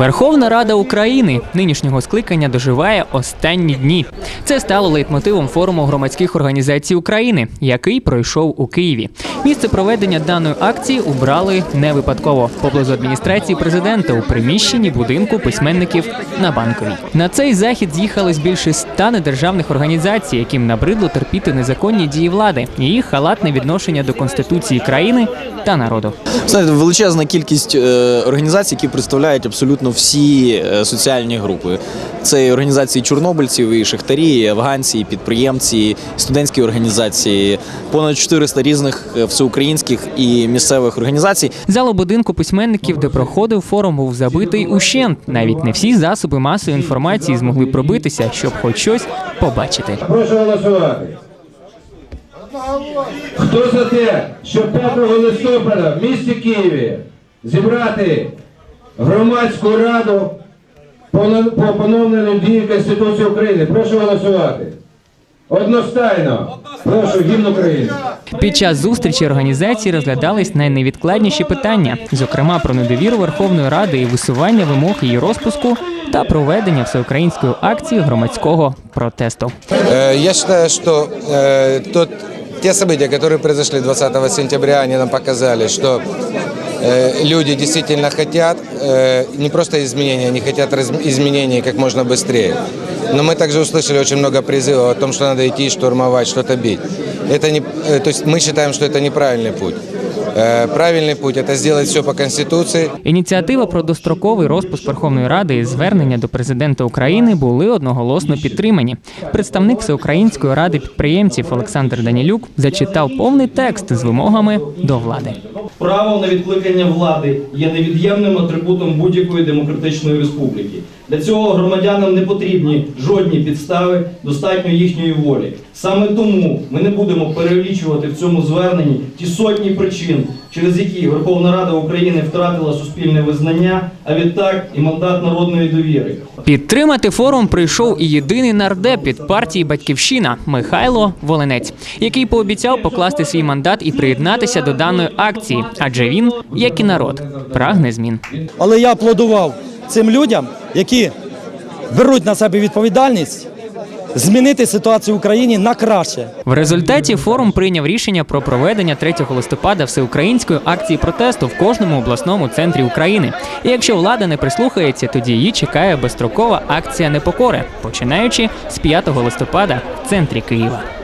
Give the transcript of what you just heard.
Верховна Рада України нинішнього скликання доживає останні дні. Це стало лейтмотивом форуму громадських організацій України, який пройшов у Києві. Місце проведення даної акції убрали не випадково поблизу адміністрації президента у приміщенні будинку письменників на банковій. На цей захід з'їхались більше ста недержавних організацій, яким набридло терпіти незаконні дії влади і їх халатне відношення до конституції країни та народу. Знаєте, величезна кількість е, організацій, які представляють абсолютно всі е, соціальні групи. Це і організації чорнобильців, і шахтарі, і афганці, і підприємці, і студентські організації, понад 400 різних е, всеукраїнських і місцевих організацій. Залу будинку письменників, де проходив форум, був забитий ущент. Навіть не всі засоби масової інформації змогли пробитися, щоб хоч щось побачити. Прошу голосувати. Хто за те, щоб 5 листопада в місті Києві зібрати громадську раду по на- по поновленню дії Конституції України? Прошу голосувати. Одностайно. Прошу гімн України. Під час зустрічі організації розглядались найневідкладніші питання, зокрема про недовіру Верховної Ради і висування вимог її розпуску та проведення всеукраїнської акції громадського протесту. Э, Я считаю, что э, тот, те события, которые произошли 20 сентября, они нам показали, что э, люди действительно хотят э, не просто изменений, они хотят раз- изменений как можно быстрее. Но мы также услышали очень много призывов о том, что надо идти штурмовать, что-то бить. Это не, э, то есть мы считаем, что это неправильный путь. Э, Правильный путь – это сделать все по Конституции, Ініціатива про достроковий розпуск Верховної Ради і звернення до президента України були одноголосно підтримані. Представник Всеукраїнської ради підприємців Олександр Данілюк зачитав повний текст з вимогами до влади. Право на відкликання влади є невід'ємним атрибутом будь-якої демократичної республіки. Для цього громадянам не потрібні жодні підстави, достатньо їхньої волі. Саме тому ми не будемо перелічувати в цьому зверненні ті сотні причин, через які Верховна Рада України втратила суспільне визнання, а відтак і мандат народної довіри. Підтримати форум прийшов і єдиний нардеп від партії Батьківщина Михайло Волинець, який пообіцяв покласти свій мандат і приєднатися до даної акції, адже він, як і народ, прагне змін. Але я аплодував цим людям, які беруть на себе відповідальність змінити ситуацію в Україні на краще. В результаті форум прийняв рішення про проведення 3 листопада всеукраїнської акції протесту в кожному обласному центрі України. І якщо влада не прислухається, тоді її чекає безстрокова акція непокори, починаючи з 5 листопада в центрі Києва.